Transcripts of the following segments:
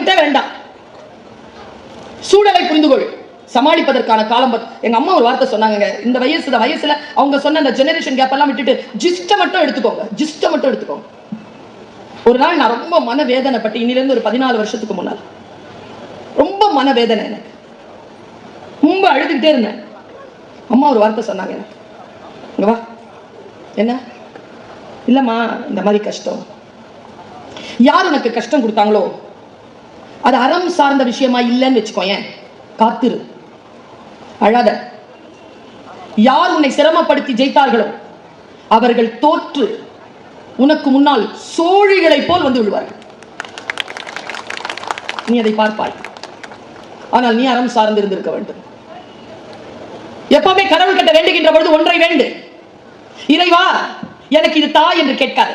ஆர்குமெண்டே வேண்டாம். சூழலை புரிந்து கொள் சமாளிப்பதற்கான காலம் எங்க அம்மா ஒரு வார்த்தை சொன்னாங்க இந்த வயசு வயசுல அவங்க சொன்ன அந்த ஜெனரேஷன் கேப் எல்லாம் விட்டுட்டு ஜிஸ்ட மட்டும் எடுத்துக்கோங்க. ஜிஸ்ட மட்டும் எடுத்துக்கோங்க. ஒரு நாள் நான் ரொம்ப மனவேதனைப்பட்டு இன்னிலிருந்து ஒரு பதினாலு வருஷத்துக்கு முன்னால். ரொம்ப மனவேதனை எனக்கு. ரொம்ப அழுதுகிட்டே இருந்தேன். அம்மா ஒரு வார்த்தை சொன்னாங்க எனக்கு. இங்க வா. என்ன? இல்லம்மா இந்த மாதிரி கஷ்டம். யார் உனக்கு கஷ்டம் கொடுத்தாங்களோ? அது அறம் சார்ந்த விஷயமா இல்லைன்னு வச்சுக்கோ ஏன் காத்திரு. அழாத. யார் உன்னை சிரமப்படுத்தி ஜெயித்தார்களோ அவர்கள் தோற்று உனக்கு முன்னால் சோழிகளைப் போல் வந்து விடுவார்கள். நீ அதை பார்ப்பாய். ஆனால் நீ அறம் சார்ந்து இருந்திருக்க வேண்டும். எப்பவுமே கடவுள் கிட்ட வேண்டுகின்ற பொழுது ஒன்றை வேண்டு. இறைவா எனக்கு இது தா என்று கேட்காத.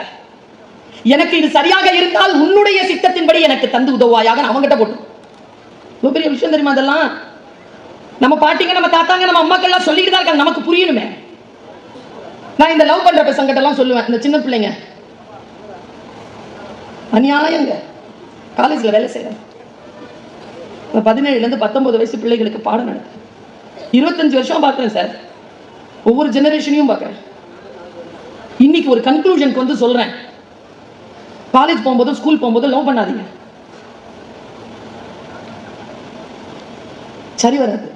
எனக்கு இது சரியாக இருந்தால் உன்னுடைய சித்தத்தின்படி எனக்கு தந்து உதவாயாக நான் அவங்ககிட்ட போட்டு. பெரிய விஷயம் தெரியுமா அதெல்லாம் நம்ம பாட்டிங்க நம்ம தாத்தாங்க நம்ம அம்மாக்கள்லாம் சொல்லிட்டு தான் இருக்காங்க. நமக்கு புரியணுமே. நான் இந்த லவ் பண்ற பசங்கிட்ட எல்லாம் சொல்லுவேன். இந்த சின்ன பிள்ளைங்க. அநியாயங்க. காலேஜ்ல வேலை செய்யறேன் பதினேழுல இருந்து பத்தொன்பது வயசு பிள்ளைகளுக்கு பாடம் நடத்து இருபத்தஞ்சு வருஷம் பார்க்குறேன் சார். ஒவ்வொரு ஜெனரேஷனையும் பார்க்குறேன். இன்னைக்கு ஒரு கன்க்ளூஷனுக்கு வந்து சொல்றேன். காலேஜ் போகும்போது ஸ்கூல் போகும்போது லவ் பண்ணாதீங்க. சரி வராது.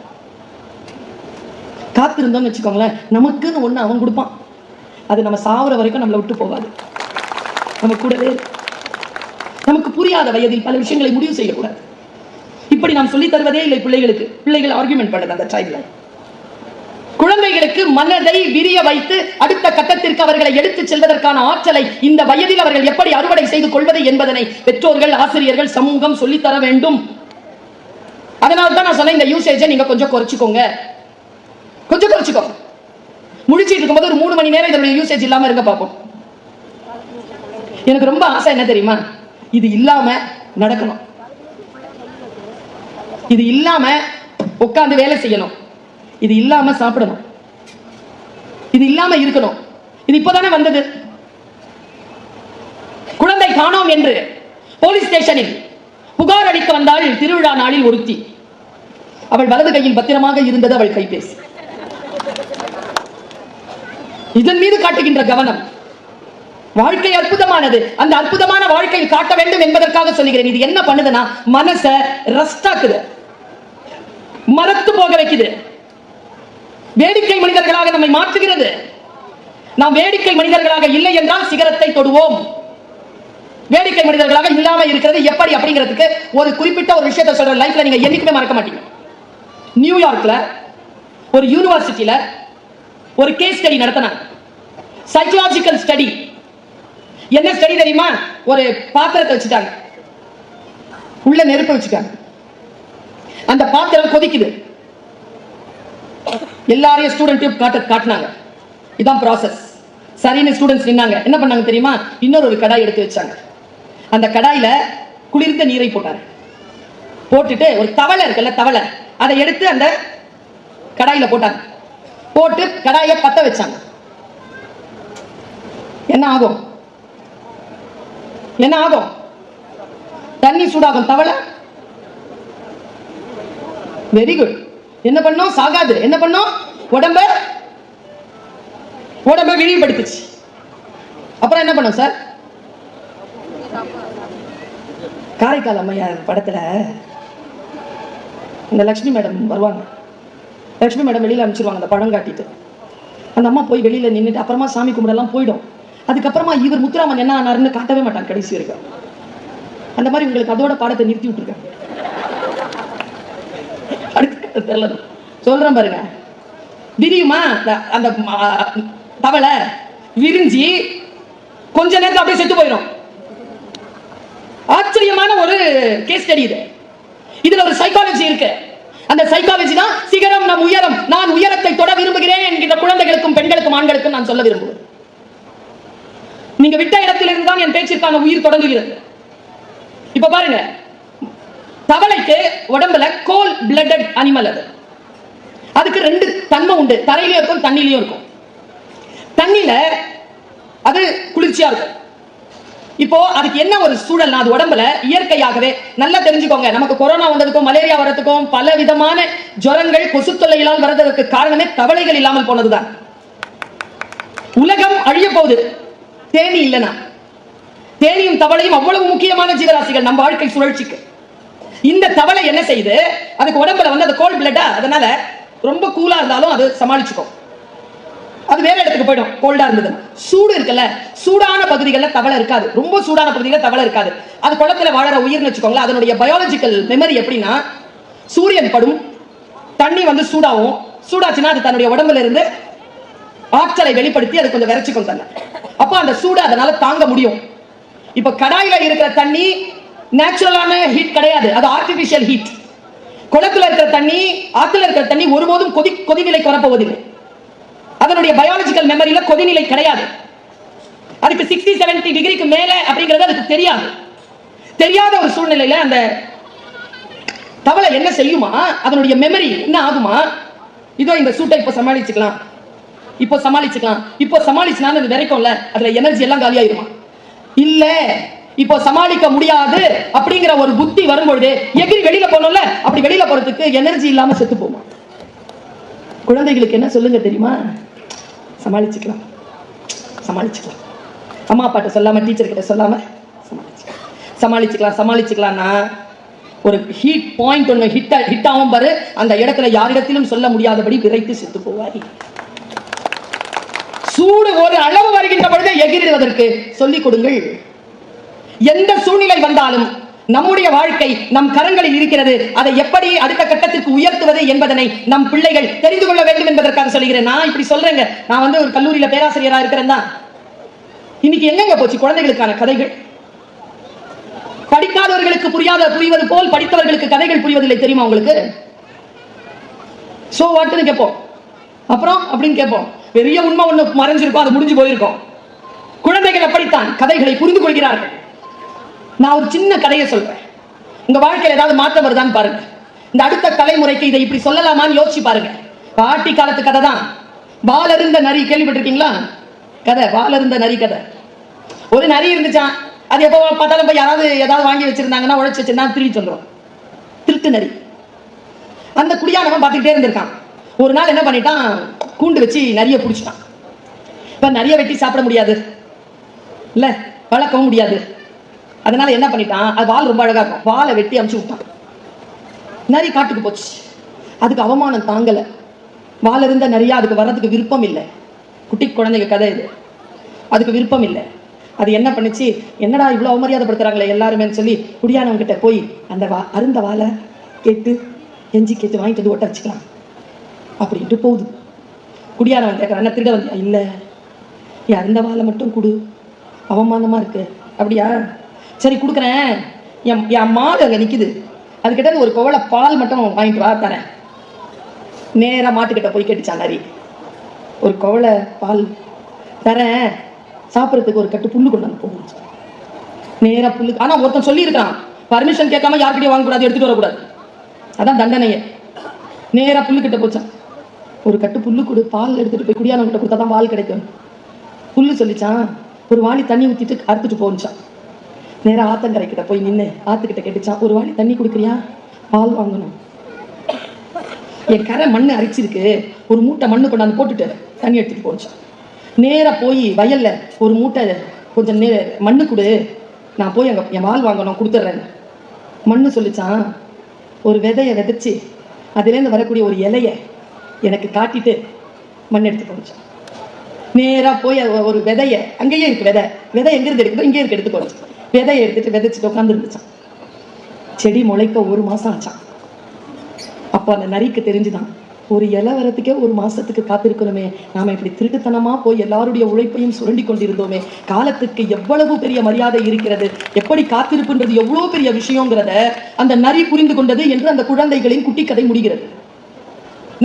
காத்திருந்தோம்னு வச்சுக்கோங்களேன் நமக்குன்னு ஒன்று அவன் கொடுப்பான். அது நம்ம சாவர வரைக்கும் நம்மளை விட்டு போகாது. நம்ம கூடவே நமக்கு புரியாத வயதில் பல விஷயங்களை முடிவு செய்யக்கூடாது. இப்படி நாம் சொல்லி தருவதே இல்லை பிள்ளைகளுக்கு. பிள்ளைகள் ஆர்குமெண்ட் பண்ணுது அந்த டைம்ல குழந்தைகளுக்கு மனதை விரிய வைத்து அடுத்த கட்டத்திற்கு அவர்களை எடுத்துச் செல்வதற்கான ஆற்றலை இந்த வயதில் அவர்கள் எப்படி அறுவடை செய்து கொள்வது என்பதனை பெற்றோர்கள் ஆசிரியர்கள் சமூகம் சொல்லித் தர வேண்டும். அதனால தான் நான் சொன்னேன் இந்த யூசேஜை நீங்க கொஞ்சம் குறைச்சிக்கோங்க. கொஞ்சம் குறைச்சிக்கோங்க முடிச்சிட்டு இருக்கும்போது ஒரு மூணு மணி நேரம் இதனுடைய யூசேஜ் இல்லாம இருக்க பார்ப்போம் எனக்கு ரொம்ப ஆசை என்ன தெரியுமா? இது இல்லாம நடக்கணும். இது இல்லாம உட்கார்ந்து வேலை செய்யணும். இது இல்லாம சாப்பிடணும். இது இல்லாம இருக்கணும். இது இப்போதானே வந்தது. குழந்தை காணோம் என்று போலீஸ் ஸ்டேஷனில் புகார் அளிக்க வந்தாள் திருவிழா நாளில் ஒருத்தி. அவள் வலது கையில் பத்திரமாக இருந்தது அவள் கைபேசி. இதன் மீது காட்டுகின்ற கவனம் வாழ்க்கை அற்புதமானது. அந்த அற்புதமான வாழ்க்கையில் காட்ட வேண்டும் என்பதற்காக சொல்லுகிறேன் இது என்ன பண்ணுதுன்னா மனச ரஸ்டாக்குது மரத்து போக வைக்குது. வேடிக்கை மனிதர்களாக நம்மை மாற்றுகிறது. நாம் வேடிக்கை மனிதர்களாக இல்லை என்றால் சிகரத்தை தொடுவோம். வேடிக்கை மனிதர்களாக இல்லாம இருக்கிறது எப்படி அப்படிங்கிறதுக்கு ஒரு குறிப்பிட்ட ஒரு விஷயத்தை சொல்ற லைஃப்ல நீங்க என்னைக்குமே மறக்க மாட்டீங்க. நியூயார்க்ல ஒரு யூனிவர்சிட்டியில ஒரு கேஸ் ஸ்டடி நடத்தினாங்க. சைக்கலாஜிக்கல் ஸ்டடி என்ன ஸ்டடி தெரியுமா? ஒரு பாத்திரத்தை வச்சுட்டாங்க. உள்ள நெருப்பு வச்சுட்டாங்க. அந்த பாத்திரம் கொதிக்குது. எல்லாரையும் ஸ்டூடெண்ட்டையும் காட்ட காட்டினாங்க. இதான் ப்ராசஸ் சரின்னு ஸ்டூடெண்ட்ஸ் நின்னாங்க. என்ன பண்ணாங்க தெரியுமா? இன்னொரு ஒரு கடாய் எடுத்து வச்சாங்க. அந்த கடாயில குளிர்ந்த நீரை போட்டாங்க போட்டுட்டு ஒரு தவளை இருக்குல்ல தவளை. அதை எடுத்து அந்த கடாயில போட்டாங்க. போட்டு கடாயை பத்த வச்சாங்க. என்ன ஆகும்? என்ன ஆகும்? தண்ணி சூடாகும். தவளை? வெரி குட் என்ன பண்ணோம்? சாகாது. என்ன பண்ணோம்? உடம்ப உடம்ப விரிவுபடுத்துச்சு. அப்புறம் என்ன பண்ணோம் சார்? காரைக்கால் அம்மையார் படத்துல இந்த லக்ஷ்மி மேடம் வருவாங்க. லக்ஷ்மி மேடம் வெளியில அனுப்பிச்சிருவாங்க அந்த படம் காட்டிட்டு. அந்த அம்மா போய் வெளியில நின்னுட்டு அப்புறமா சாமி கும்பிடலாம் போயிடும். அதுக்கப்புறமா இவர் முத்துராமன் என்ன ஆனாருன்னு காட்டவே மாட்டாங்க கடைசி வரைக்கும். அந்த மாதிரி உங்களுக்கு அதோட பாடத்தை நிறுத்தி விட்டுருக்காங்க. அடுத்து தெரியல சொல்றேன் பாருங்க. விரியுமா அந்த- தவளை விரிஞ்சி கொஞ்ச நேரத்தில் அப்படியே செத்து போயிடும் ஆச்சரியமான ஒரு கேஸ் ஸ்டடி இது. இதுல ஒரு சைக்காலஜி இருக்கு. அந்த சைக்காலஜி தான் சிகரம் நம் உயரம். நான் உயரத்தை தொட விரும்புகிறேன் என்கிற குழந்தைகளுக்கும் பெண்களுக்கும் ஆண்களுக்கும் நான் சொல்ல விரும்புவேன் நீங்க விட்ட இடத்திலிருந்து தான் என் பேச்சிற்கான உயிர் தொடங்குகிறது. இப்ப பாருங்க. தவளைக்கு உடம்புல கோல் பிளட்டட் அனிமல் அது. அதுக்கு ரெண்டு தன்மை உண்டு. தரையிலயும் இருக்கும் தண்ணிலையும் இருக்கும். தண்ணியில அது குளிர்ச்சியா இருக்கும். இப்போ அதுக்கு என்ன ஒரு சூழல்னா அது உடம்புல இயற்கையாகவே நல்லா தெரிஞ்சுக்கோங்க. நமக்கு கொரோனா வந்ததுக்கும் மலேரியா வரதுக்கும் பல விதமான ஜுரங்கள் கொசு தொல்லைகளால் வர்றதற்கு காரணமே தவளைகள் இல்லாமல் போனதுதான். உலகம் அழிய போகுது. தேனி இல்லைனா தேனியும் தவளையும் அவ்வளவு முக்கியமான ஜீவராசிகள் நம்ம வாழ்க்கை சுழற்சிக்கு. இந்த தவளை என்ன செய்யுது? அதுக்கு உடம்புல வந்து அது கோல்ட் பிளட்டா அதனால ரொம்ப கூலா இருந்தாலும் அது சமாளிச்சுக்கும். அது வேற இடத்துக்கு போயிடும் கோல்டா இருந்தது சூடு இருக்குல்ல சூடான பகுதிகளில் தவளை இருக்காது. ரொம்ப சூடான பகுதிகளில் தவளை இருக்காது. அது குளத்துல வாழற உயிர்னு வச்சுக்கோங்களேன் அதனுடைய பயாலஜிக்கல் மெமரி எப்படின்னா சூரியன் படும் தண்ணி வந்து சூடாகும். சூடாச்சுன்னா அது தன்னுடைய உடம்புல இருந்து ஆற்றலை வெளிப்படுத்தி அது கொஞ்சம் விரைச்சிக்கும் தன்னை. அப்போ அந்த சூடு அதனால தாங்க முடியும். இப்ப கடாயில இருக்கிற தண்ணி நேச்சுரலான ஹீட் கிடையாது. அது ஆர்டிபிஷியல் ஹீட் குளத்துல இருக்கிற தண்ணி ஆத்துல இருக்கிற தண்ணி ஒருபோதும் கொதி கொதிநிலைக்கு வரப்போவதில்லை அதனுடைய பயாலஜிக்கல் மெமரியில கொதிநிலை கிடையாது. அதுக்கு சிக்ஸ்டி செவன்டி டிகிரிக்கு மேல அப்படிங்கிறது அதுக்கு தெரியாது. தெரியாத ஒரு சூழ்நிலையில அந்த தவளை என்ன செய்யுமா? அதனுடைய மெமரி என்ன ஆகுமா? இதோ இந்த சூட்டை இப்போ சமாளிச்சுக்கலாம். இப்போ சமாளிச்சுக்கலாம். இப்போ சமாளிச்சுனா அது வரைக்கும்ல. அதுல எனர்ஜி எல்லாம் காலியாயிருமா? இல்லை. இப்போ சமாளிக்க முடியாது அப்படிங்கிற ஒரு புத்தி வரும்பொழுது எகிரி வெளியில போனோம்ல அப்படி வெளியில போறதுக்கு எனர்ஜி இல்லாம செத்து போமா குழந்தைகளுக்கு என்ன சொல்லுங்க தெரியுமா? சமாளிச்சுக்கலாம். சமாளிச்சுக்கலாம். அம்மா அப்பாட்ட சொல்லாம டீச்சர் கிட்ட சொல்லாம சமாளிச்சுக்கலாம். சமாளிச்சுக்கலாம் சமாளிச்சுக்கலாம்னா ஒரு ஹீட் பாயிண்ட் ஒன்று ஹிட் ஹிட் ஆகும் பாரு. அந்த இடத்துல யாரிடத்திலும் சொல்ல முடியாதபடி விரைத்து செத்து போவாய். சூடு ஒரு அளவு வருகின்ற பொழுது எகிரிடுவதற்கு சொல்லிக் கொடுங்கள். எந்த சூழ்நிலை வந்தாலும் நம்முடைய வாழ்க்கை நம் கரங்களில் இருக்கிறது. அதை எப்படி அடுத்த கட்டத்திற்கு உயர்த்துவது என்பதனை நம் பிள்ளைகள் தெரிந்து கொள்ள வேண்டும் என்பதற்காக சொல்கிறேன் நான் இப்படி சொல்றேங்க. நான் வந்து ஒரு கல்லூரியில பேராசிரியரா இருக்கிறேன் தான். இன்னைக்கு எங்கெங்க போச்சு குழந்தைகளுக்கான கதைகள்? படிக்காதவர்களுக்கு புரியாத புரிவது போல் படித்தவர்களுக்கு கதைகள் புரிவதில்லை தெரியுமா உங்களுக்கு? சோ வாட்டுன்னு கேட்போம். அப்புறம் அப்படின்னு கேட்போம். பெரிய உண்மை ஒண்ணு மறைஞ்சிருக்கும் அது முடிஞ்சு போயிருக்கும். குழந்தைகள் அப்படித்தான் கதைகளை புரிந்து கொள்கிறார்கள். நான் ஒரு சின்ன கதையை சொல்றேன். உங்க வாழ்க்கையில் ஏதாவது மாற்றம் வருதான்னு பாருங்க. இந்த அடுத்த தலைமுறைக்கு இதை இப்படி சொல்லலாமான்னு யோசிச்சு பாருங்க. பாட்டி காலத்து கதை தான். வாலருந்த நரி கேள்விப்பட்டிருக்கீங்களா? கதை வாலருந்த நரி கதை. ஒரு நரி இருந்துச்சான் அது எப்போ பார்த்தாலும் போய் யாராவது ஏதாவது வாங்கி வச்சிருந்தாங்கன்னா உழைச்சி வச்சிருந்தா திருப்பி சொல்றோம் திருட்டு நரி. அந்த குடியானவன் பார்த்துக்கிட்டே இருந்திருக்கான். ஒரு நாள் என்ன பண்ணிட்டான்? கூண்டு வச்சு நிறைய பிடிச்சிட்டான். இப்போ நரிய வெட்டி சாப்பிட முடியாது. இல்லை வளர்க்கவும் முடியாது. அதனால என்ன பண்ணிட்டான்? அது வால் ரொம்ப அழகா இருக்கும். வாழை வெட்டி அமுச்சு விட்டான். நரி காட்டுக்கு போச்சு. அதுக்கு அவமானம் தாங்கல. வால் இருந்த நிறைய அதுக்கு வர்றதுக்கு விருப்பம் இல்லை. குட்டி குழந்தைங்க கதை இது. அதுக்கு விருப்பம் இல்லை. அது என்ன பண்ணுச்சு? என்னடா இவ்வளோ அவமரியாதைப்படுத்துறாங்களே எல்லாருமேன்னு சொல்லி குடியானவங்க கிட்ட போய் அந்த வா அருந்த வாழை கேட்டு எஞ்சி கேட்டு வாங்கிட்டு வந்து ஒட்ட வச்சுக்கலாம் அப்படின்ட்டு போகுது. குடியானவன் கேட்குறான் என்ன திருட வந்தியா? இல்லை. என் அருந்த வாழை மட்டும் கொடு. அவமானமாக இருக்கு. அப்படியா? சரி கொடுக்குறேன். என் என் மாடு அங்கே நிற்கிது அதுக்கிட்ட ஒரு குவளை பால் மட்டும் வாங்கிட்டு வா தரேன். நேராக மாட்டுக்கிட்ட போய் கேட்டுச்சான் நரி? ஒரு குவளை பால் தரேன். சாப்பிட்றதுக்கு ஒரு கட்டு புல்லு கொண்டு வந்து போகும் நேராக புல்லு ஆனால் ஒருத்தன் சொல்லியிருக்கான். பர்மிஷன் கேட்காம யார்கிட்டயும் வாங்கக்கூடாது எடுத்துகிட்டு வரக்கூடாது. அதான் தண்டனையே. நேராக புல்லு கிட்ட போச்சான் ஒரு கட்டு புல்லு கொடு பால் எடுத்துகிட்டு போய் குடியானவங்கிட்ட கொடுத்தா தான் பால் கிடைக்கும். புல்லு சொல்லிச்சான். ஒரு வாளி தண்ணி ஊற்றிட்டு அறுத்துட்டு போனுச்சான். நேராக ஆத்தங்கரைக்கிட்ட போய் நின்று ஆத்துக்கிட்ட கேட்டுச்சான் ஒரு வாளி தண்ணி கொடுக்குறியா? பால் வாங்கணும். என் கரை மண்ணு அரிச்சிருக்கு. ஒரு மூட்டை மண்ணு கொண்டாந்து போட்டுட்டு தண்ணி எடுத்துட்டு போனுச்சான் நேராக போய் வயல்ல ஒரு மூட்டை கொஞ்சம் நே மண்ணு கொடு. நான் போய் அங்கே என் வால் வாங்கணும் கொடுத்துட்றேன் மண்ணு சொல்லிச்சான். ஒரு விதையை விதைச்சி அதுலேருந்து வரக்கூடிய ஒரு இலைய எனக்கு காட்டிட்டு மண் எடுத்து போச்சான் நேரா போய் ஒரு விதைய அங்கேயே இருக்கு விதை. விதை எங்க இருந்து எடுக்கணும் இங்கே இருக்கு எடுத்துக்கணும் விதையை எடுத்துட்டு விதைச்சிட்டு உட்காந்து இருந்துச்சான் செடி முளைக்க ஒரு மாசம் ஆச்சான் அப்போ அந்த நரிக்கு தெரிஞ்சுதான் ஒரு இலை வரத்துக்கே ஒரு மாசத்துக்கு காத்திருக்கணுமே. நாம இப்படி திருட்டுத்தனமா போய் எல்லாருடைய உழைப்பையும் சுரண்டி கொண்டிருந்தோமே. காலத்துக்கு எவ்வளவு பெரிய மரியாதை இருக்கிறது? எப்படி காத்திருப்புன்றது எவ்வளவு பெரிய விஷயங்கிறத அந்த நரி புரிந்து கொண்டது என்று அந்த குழந்தைகளின் குட்டி கதை முடிகிறது.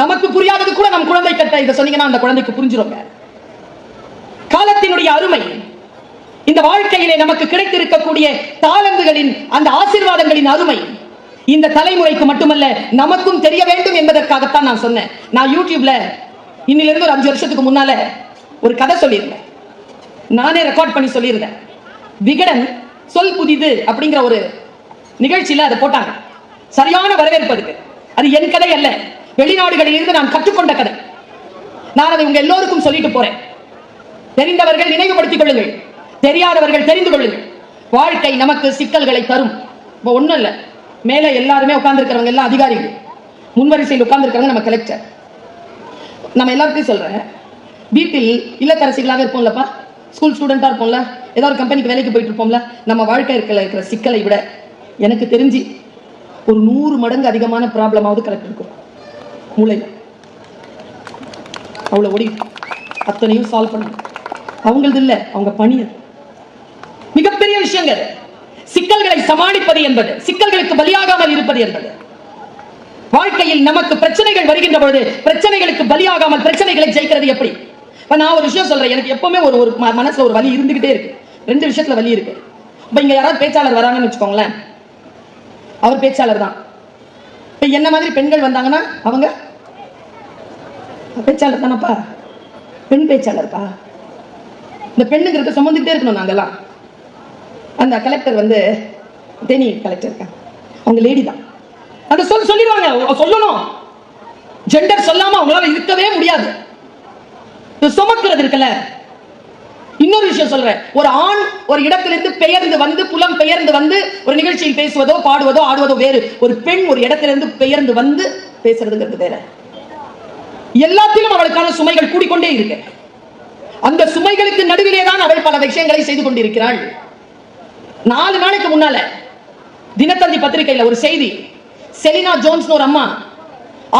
நமக்கு புரியாதது கூட நம் குழந்தை கட்ட இதை சொன்னீங்கன்னா அந்த குழந்தைக்கு புரிஞ்சிருங்க. காலத்தினுடைய அருமை இந்த வாழ்க்கையிலே நமக்கு கிடைத்திருக்கக்கூடிய தாளந்துகளின் அந்த ஆசீர்வாதங்களின் அருமை இந்த தலைமுறைக்கு மட்டுமல்ல நமக்கும் தெரிய வேண்டும் என்பதற்காகத்தான் நான் சொன்னேன். நான் யூடியூப்ல இன்னிலிருந்து ஒரு அஞ்சு வருஷத்துக்கு முன்னால ஒரு கதை சொல்லியிருந்தேன். நானே ரெக்கார்ட் பண்ணி சொல்லியிருந்தேன். விகடன் சொல் புதிது அப்படிங்கிற ஒரு நிகழ்ச்சியில அதை போட்டாங்க. சரியான வரவேற்பு அதுக்கு. அது என் கதை அல்ல. வெளிநாடுகளில் இருந்து நான் கற்றுக்கொண்ட கதை. நான் அதை உங்க எல்லோருக்கும் சொல்லிட்டு போறேன். தெரிந்தவர்கள் நினைவுபடுத்திக் கொள்ளுங்கள். தெரியாதவர்கள் தெரிந்து கொள்ளுங்கள். வாழ்க்கை நமக்கு சிக்கல்களை தரும். இப்போ ஒன்றும் இல்லை. மேலே எல்லாருமே உட்கார்ந்துருக்கிறவங்க எல்லாம் அதிகாரிகள். முன்வரிசையில் உட்கார்ந்துருக்கிறவங்க நம்ம கலெக்டர் நம்ம எல்லாருக்கும் சொல்றேன். வீட்டில் இல்லத்தரசிகளாக இருப்போம்லப்பா. ஸ்கூல் ஸ்டூடெண்ட்டாக இருப்போம்ல. ஏதோ ஒரு கம்பெனிக்கு வேலைக்கு போயிட்டு இருப்போம்ல. நம்ம வாழ்க்கை இருக்கிற இருக்கிற சிக்கலை விட எனக்கு தெரிஞ்சு ஒரு நூறு மடங்கு அதிகமான ப்ராப்ளமாவது கலெக்டர் இருக்கும் மூளையில். அவ்வளோ ஓடி அத்தனையும் சால்வ் பண்ணணும். அவங்களது இல்ல அவங்க பணி மிகப்பெரிய விஷயங்கள் சிக்கல்களை சமாளிப்பது என்பது சிக்கல்களுக்கு பலியாகாமல் இருப்பது என்பது. வாழ்க்கையில் நமக்கு பிரச்சனைகள் வருகின்ற பொழுது பிரச்சனைகளுக்கு பலியாகாமல் பிரச்சனைகளை ஜெயிக்கிறது எப்படி? இப்போ நான் ஒரு விஷயம் சொல்றேன் எனக்கு எப்பவுமே ஒரு ஒரு ம- மனசுல ஒரு வலி இருந்துகிட்டே இருக்கு. ரெண்டு விஷயத்துல வலி இருக்கு. இப்ப இங்க யாராவது பேச்சாளர் வராங்கன்னு வச்சுக்கோங்களேன். அவர் பேச்சாளர் தான். இப்ப என்ன மாதிரி பெண்கள் வந்தாங்கன்னா அவங்க பேச்சாளர் தானப்பா? பெண் பேச்சாளர்ப்பா? இந்த பெண்ணுங்கிறத சுமந்துக்கிட்டே இருக்கணும் நாங்கெல்லாம். அந்த கலெக்டர் வந்து தேனி கலெக்டர் இருக்காங்க. அவங்க லேடி தான். அந்த சொல் சொல்லிடுவாங்க. சொல்லணும். ஜெண்டர் சொல்லாம அவங்களால இருக்கவே முடியாது. சுமக்கிறது இருக்குல்ல. இன்னொரு விஷயம் சொல்றேன். ஒரு ஆண் ஒரு இடத்திலிருந்து பெயர்ந்து வந்து புலம் பெயர்ந்து வந்து ஒரு நிகழ்ச்சியில் பேசுவதோ பாடுவதோ ஆடுவதோ வேறு. ஒரு பெண் ஒரு இடத்திலிருந்து பெயர்ந்து வந்து பேசுறதுங்கிறது வேற. எல்லாத்திலும் அவளுக்கான சுமைகள் கூடிக்கொண்டே இருக்கு. அந்த சுமைகளுக்கு நடுவிலே தான் அவள் பல விஷயங்களை செய்து கொண்டிருக்கிறாள். நாலு நாளைக்கு முன்னால தினத்தந்தி பத்திரிகையில ஒரு செய்தி. செலினா ஜோன்ஸ் ஒரு அம்மா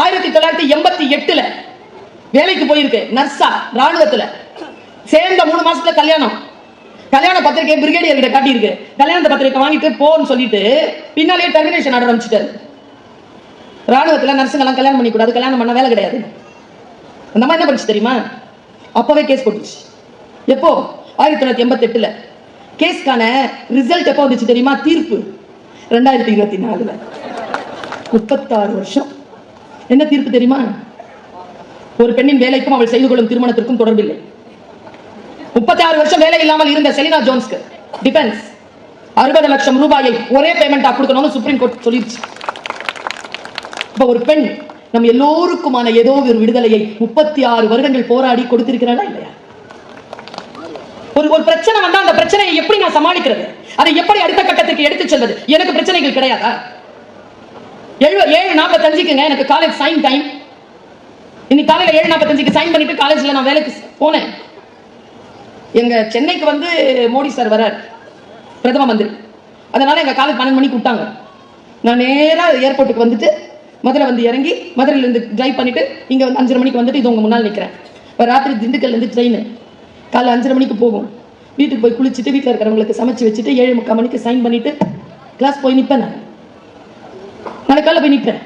ஆயிரத்தி தொள்ளாயிரத்தி எண்பத்தி எட்டுல வேலைக்கு போயிருக்கு நர்ஸா ராணுவத்துல சேர்ந்த மூணு மாசத்துல கல்யாணம். கல்யாண பத்திரிகை பிரிகேடியர் கிட்ட காட்டியிருக்கு. கல்யாண பத்திரிகை வாங்கிட்டு போன்னு சொல்லிட்டு பின்னாலே டெர்மினேஷன் ஆர்டர் ராணுவத்துல நர்ஸுங்க எல்லாம் கல்யாணம் பண்ணி கூடாது கல்யாணம் பண்ண வேலை கிடையாது. அந்த மாதிரி என்ன பண்ணுச்சு தெரியுமா? அப்பவே கேஸ் போட்டுச்சு எப்போ? ஆயிரத்தி தொள்ளாயிரத்தி எண்பத்தி எட்டுல கேஸ்க்கான ரிசல்ட் எப்போ வந்துச்சு தெரியுமா? தீர்ப்பு. ரெண்டாயிரத்தி இருபத்தி நாலுல. முப்பத்தாறு வருஷம். என்ன தீர்ப்பு தெரியுமா? ஒரு பெண்ணின் வேலைக்கும் அவள் செய்து கொள்ளும் திருமணத்திற்கும் தொடர்பில்லை. முப்பத்தி ஆறு வருஷம் வேலை இல்லாமல் இருந்த செலினா ஜோன்ஸ்க்கு டிஃபென்ஸ் அறுபது லட்சம் ரூபாயை ஒரே பேமெண்டா கொடுக்கணும்னு சுப்ரீம் கோர்ட் சொல்லிருச்சு. இப்ப ஒரு பெண் நம் எல்லோருக்குமான ஏதோ ஒரு விடுதலையை முப்பத்தி ஆறு வருடங்கள் போராடி கொடுத்திருக்கிறாரா இல்லையா? ஒரு ஒரு பிரச்சனை வந்தா அந்த பிரச்சனையை எப்படி நான் சமாளிக்கிறது? அதை எப்படி அடுத்த கட்டத்துக்கு எடுத்து செல்வது? எனக்கு பிரச்சனைகள் கிடையாதா? ஏழு ஏழு நாற்பத்தஞ்சுக்குங்க எனக்கு காலேஜ் சைன் டைம் இன்னைக்கு காலையில் ஏழு நாற்பத்தஞ்சுக்கு சைன் பண்ணிட்டு காலேஜ்ல நான் வேலைக்கு போனேன். எங்க சென்னைக்கு வந்து மோடி சார் வரார் பிரதம மந்திரி. அதனால எங்க காலேஜ் பன்னெண்டு மணிக்கு விட்டாங்க. நான் நேரா ஏர்போர்ட்டுக்கு வந்துட்டு மதுரை வந்து இறங்கி மதுரையிலேருந்து டிரைவ் இங்கே வந்து அஞ்சரை மணிக்கு வந்துட்டு இது உங்கள் முன்னால் நிற்கிறேன் இப்போ ராத்திரி திண்டுக்கல்லேருந்து ட்ரெயின் காலைல அஞ்சரை மணிக்கு போகும் வீட்டுக்கு போய் குளிச்சுட்டு வீட்டில் இருக்கிறவங்களுக்கு சமைச்சு வச்சுட்டு ஏழு முக்கால் மணிக்கு சைன் பண்ணிவிட்டு கிளாஸ் போய் நிற்பேன் நான். நாளைக்கால போய் நிற்பேன்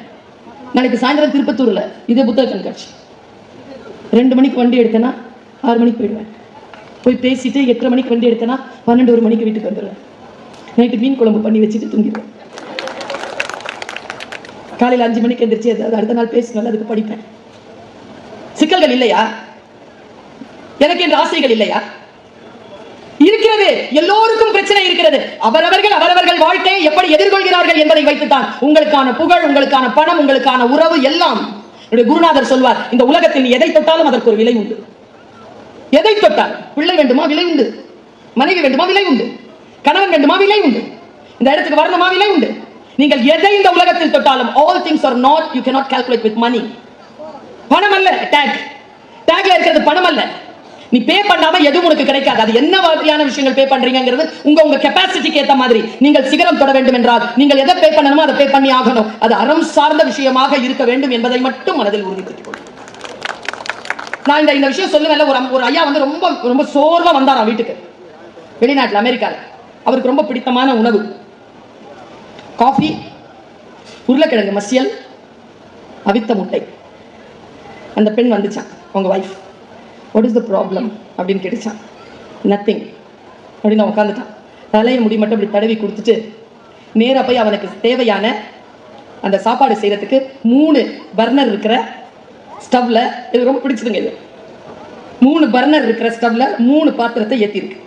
நாளைக்கு சாயந்தரம் திருப்பத்தூரில் இதே புத்தக கண்காட்சி ரெண்டு மணிக்கு வண்டி எடுத்தேன்னா ஆறு மணிக்கு போயிடுவேன். போய் பேசிட்டு எட்டரை மணிக்கு வண்டி எடுத்தேன்னா பன்னெண்டு ஒரு மணிக்கு வீட்டுக்கு வந்துடுவேன் நைட்டு மீன் குழம்பு பண்ணி வச்சுட்டு தூங்கிடுவேன். காலையில் அஞ்சு மணிக்கு எந்திரிச்சு அது அடுத்த நாள் பேசணும் அதுக்கு படிப்பேன். சிக்கல்கள் இல்லையா? எனக்கு என்ற ஆசைகள் இல்லையா? இருக்கிறது எல்லோருக்கும் பிரச்சனை இருக்கிறது. அவரவர்கள் அவரவர்கள் வாழ்க்கையை எப்படி எதிர்கொள்கிறார்கள் என்பதை வைத்துத்தான் உங்களுக்கான புகழ் உங்களுக்கான பணம் உங்களுக்கான உறவு எல்லாம். குருநாதர் சொல்வார் இந்த உலகத்தில் எதை தொட்டாலும் அதற்கு ஒரு விலை உண்டு. எதை தொட்டால்? பிள்ளை வேண்டுமா? விலை உண்டு. மனைவி வேண்டுமா? விலை உண்டு. கணவன் வேண்டுமா? விலை உண்டு. இந்த இடத்துக்கு வரணுமா? விலை உண்டு. நீங்கள் எதை இந்த உலகத்தில் தொட்டாலும் all things are not you cannot calculate with money பணம் அல்ல டேக் டேக்ல இருக்கிறது பணம் அல்ல நீ பே பண்ணாம எதுவும் உனக்கு கிடைக்காது. அது என்ன மாதிரியான விஷயங்கள் பே பண்றீங்கிறது உங்க உங்க கெப்பாசிட்டிக்கு ஏத்த மாதிரி. நீங்கள் சிகரம் தொட வேண்டும் என்றால் நீங்கள் எதை பே பண்ணணுமோ அதை பே பண்ணி ஆகணும். அது அறம் சார்ந்த விஷயமாக இருக்க வேண்டும் என்பதை மட்டும் மனதில் உறுதிப்படுத்திக் நான் இந்த இந்த விஷயம் சொல்லுவேன்ல ஒரு ஒரு ஐயா வந்து ரொம்ப ரொம்ப சோர்வா வந்தாராம் வீட்டுக்கு. வெளிநாட்டுல அமெரிக்கால. அவருக்கு ரொம்ப பிடித்தமான உணவு. காஃபி உருளைக்கிழங்கு மசியல் அவித்த முட்டை. அந்த பெண் வந்துச்சான் உங்கள் wife what is the problem அப்படின்னு கேட்டுச்சான். நத்திங் அப்படின்னு அவன் உட்காந்துட்டான் தலையை முடி மட்டும் இப்படி தடவி கொடுத்துட்டு நேராக போய் அவனுக்கு தேவையான அந்த சாப்பாடு செய்கிறதுக்கு மூணு பர்னர் இருக்கிற ஸ்டவ்வில் இது ரொம்ப பிடிச்சதுங்க இது. மூணு பர்னர் இருக்கிற ஸ்டவ்வில் மூணு பாத்திரத்தை ஏற்றிருக்கு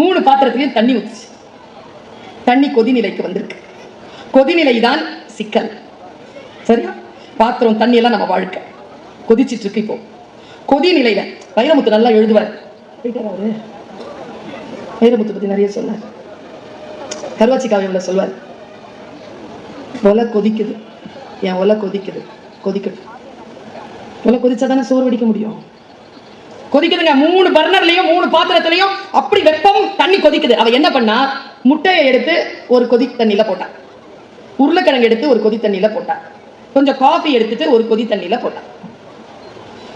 மூணு பாத்திரத்துலேயும் தண்ணி ஊற்றுச்சு தண்ணி கொதிநிலைக்கு வந்திருக்கு. கொதிநிலை தான் சிக்கல். சரியா? பாத்திரம் தண்ணி எல்லாம் நம்ம வாழ்க்கை. கொதிச்சிட்டு இருக்கு இப்போ. கொதிநிலையில வைரமுத்து நல்லா எழுதுவார். வைரமுத்து பத்தி நிறைய சொன்னார் கருவாச்சி காவியம்ல சொல்வார். ஒலை கொதிக்குது. என் ஒலை கொதிக்குது. கொதிக்கட்டும். ஒலை கொதிச்சா தானே சோறு வடிக்க முடியும். கொதிக்குதுங்க. மூணு பர்னர்லயும் மூணு பாத்திரத்திலையும் அப்படி வெப்பம் தண்ணி கொதிக்குது. அவ என்ன பண்ணா? முட்டையை எடுத்து ஒரு கொதி தண்ணியில் போட்டான். உருளைக்கிழங்கு எடுத்து ஒரு கொதி தண்ணியில் போட்டா கொஞ்சம் காஃபி எடுத்துட்டு ஒரு கொதி போட்டான்.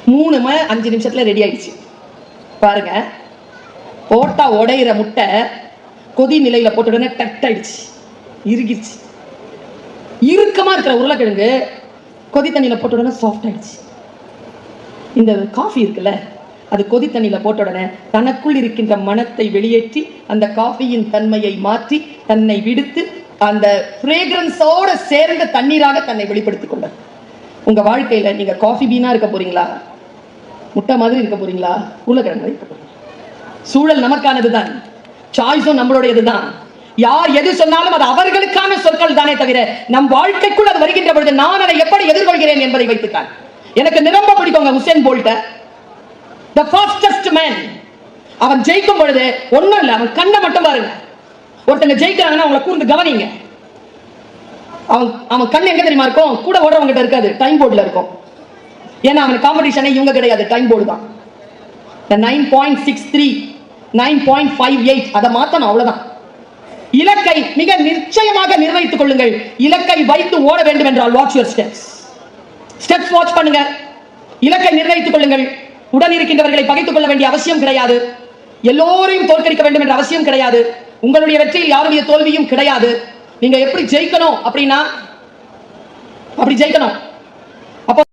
மூணுமே அஞ்சு நிமிஷத்தில் ரெடி ஆயிடுச்சு. பாருங்க. போட்டா உடையிற முட்டை கொதி நிலையில போட்ட உடனே டட் ஆயிடுச்சு. இறுகிடுச்சு. இறுக்கமா இருக்கிற உருளைக்கிழங்கு கொதி தண்ணியில போட்ட உடனே சாஃப்ட் ஆயிடுச்சு. இந்த காஃபி இருக்குல்ல அது கொதி போட்ட உடனே தனக்குள் இருக்கின்ற மனத்தை வெளியேற்றி அந்த காஃபியின் தன்மையை மாற்றி தன்னை விடுத்து அந்த ஃப்ரேக்ரன்ஸோட சேர்ந்த தண்ணீராக தன்னை வெளிப்படுத்திக் கொண்டது. உங்க வாழ்க்கையில நீங்க காஃபி பீனா இருக்க போறீங்களா? முட்டை மாதிரி இருக்க போறீங்களா? உருளைக்கிழங்கு இருக்க போறீங்களா? சூழல் நமக்கானதுதான் சாய்ஸும் நம்மளுடையதுதான். யார் எது சொன்னாலும் அது அவர்களுக்கான சொற்கள் தானே தவிர நம் வாழ்க்கைக்குள் அது வருகின்ற பொழுது நான் அதை எப்படி எதிர்கொள்கிறேன் என்பதை வைத்துக்கான் எனக்கு நிரம்ப பிடிக்குங்க உசேன் போல்ட்ட. த ஃபாஸ்டஸ்ட் மேன் அவன் ஜெயிக்கும் பொழுது ஒன்றும் இல்லை அவன் கண்ணை மட்டும் பாருங்க. ஒருத்தங்க ஜெயிக்கிறாங்கன்னா அவங்கள கூர்ந்து கவனிங்க. அவன் அவன் கண் எங்க தெரியுமா இருக்கும்? கூட ஓடுறவங்ககிட்ட இருக்காது டைம் போர்டில் இருக்கும். ஏன்னா அவன் காம்படிஷனே இவங்க கிடையாது டைம் போர்டு தான். Nine point six three nine point five eight அதை மாற்றணும் அவ்வளோதான் இலக்கை மிக நிச்சயமாக நிர்ணயித்துக் கொள்ளுங்கள். இலக்கை வைத்து ஓட வேண்டும் என்றால் watch your steps steps watch பண்ணுங்க. இலக்கை நிர்ணயித்துக் கொள்ளுங்கள். உடன் இருக்கின்றவர்களை பகைத்துக் கொள்ள வேண்டிய அவசியம் கிடையாது. எல்லோரையும் தோற்கடிக்க வேண்டும் என்ற அவசியம் கிடையாது. உங்களுடைய வெற்றியில் யாருடைய தோல்வியும் கிடையாது. நீங்க எப்படி ஜெயிக்கணும் அப்படின்னா அப்படி ஜெயிக்கணும். அப்போ